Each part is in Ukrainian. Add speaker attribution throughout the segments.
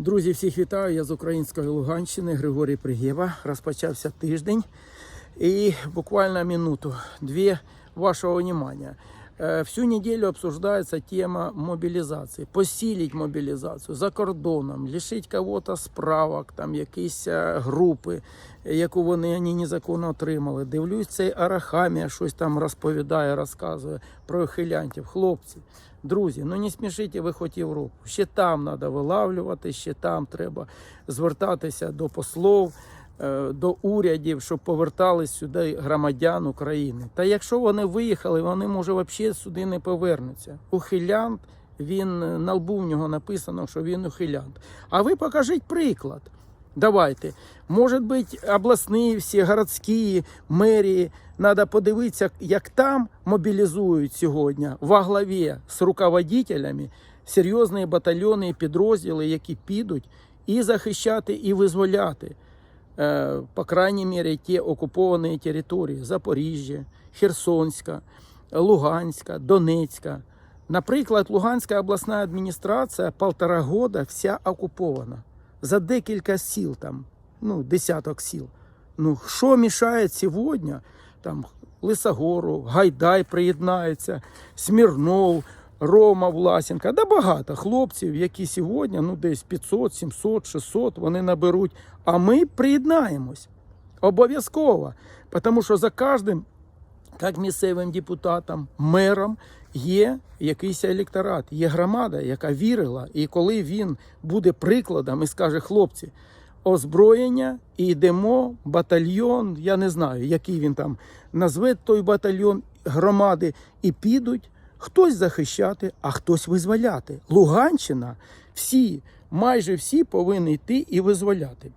Speaker 1: Друзі, всіх вітаю. Я з української Луганщини, Григорій Пригєва. Розпочався тиждень. І буквально минуту, дві вашого внимания. Э, Всю неделю обсуждается тема мобилизации. Посилить мобилизацию за кордоном, лишить кого-то справок, там якісь е, групи, яку вони ані незаконно отримали. Дивлюсь, цей Арахамія щось там розповідає, розказує про ухилянтів. Хлопці, друзі, ну не смішіть ви хоч Європу. Ще там треба вилавлювати, ще там треба звертатися до послов до урядів, щоб повертались сюди громадян України. Та якщо вони виїхали, вони може взагалі сюди не повернуться. Ухилянт, він е, на лбу в нього написано, що він ухилянт. А ви покажіть приклад. Давайте. Може бути, обласні, всі городські мерії. Треба подивитися, як там мобілізують сьогодні во главі з руководителями серйозні батальйони і підрозділи, які підуть і захищати, і визволяти по крайней мере, те оккупованные территории Запоріжжя, Херсонська, Луганська, Донецька. Наприклад, Луганська обласна адміністрація полтора года вся окупована. За декілька сіл там, ну, десяток сіл. Ну, що мішає сьогодні? Там Лисогору, Гайдай приєднається, Смірнов, Рома Власенка, да багато хлопців, які сьогодні ну десь 500, 700, 600 вони наберуть. А ми приєднаємось. Обов'язково, тому що за кожним, як місцевим депутатом, мером, є якийсь електорат, є громада, яка вірила, і коли він буде прикладом і скаже, хлопці, озброєння і йдемо, батальйон, я не знаю, який він там назве той батальйон громади, і підуть хтось захищати, а хтось визволяти. Луганщина, всі, майже всі повинні йти і визволяти.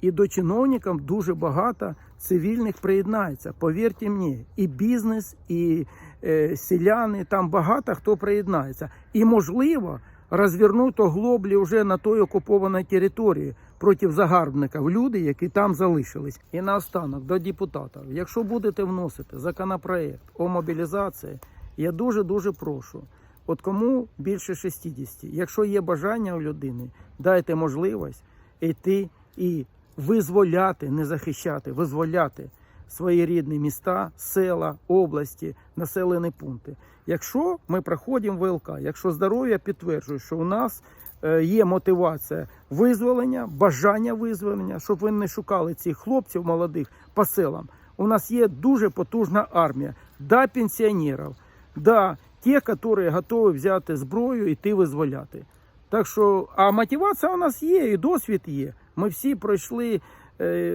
Speaker 1: І до чиновників дуже багато цивільних приєднається. Повірте мені, і бізнес, і е, селяни, там багато хто приєднається. І можливо розвернути оглоблі вже на той окупованій території проти загарбників, люди, які там залишились. І наостанок до депутатів, якщо будете вносити законопроект о мобілізації, я дуже дуже прошу. От кому більше 60, якщо є бажання у людини, дайте можливість йти і визволяти, не захищати, визволяти свої рідні міста, села, області, населені пункти. Якщо ми проходимо ВЛК, якщо здоров'я підтверджує, що у нас е, є мотивація визволення, бажання визволення, щоб ви не шукали цих хлопців молодих по селам. У нас є дуже потужна армія, да, пенсіонерів, да, ті, які готові взяти зброю і йти визволяти. Так що, а мотивація у нас є, і досвід є. Ми всі пройшли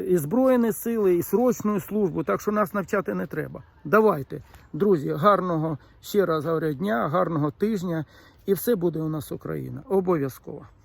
Speaker 1: і Збройні сили, і срочну службу, так що нас навчати не треба. Давайте, друзі, гарного ще раз говорю, дня, гарного тижня, і все буде у нас Україна. Обов'язково.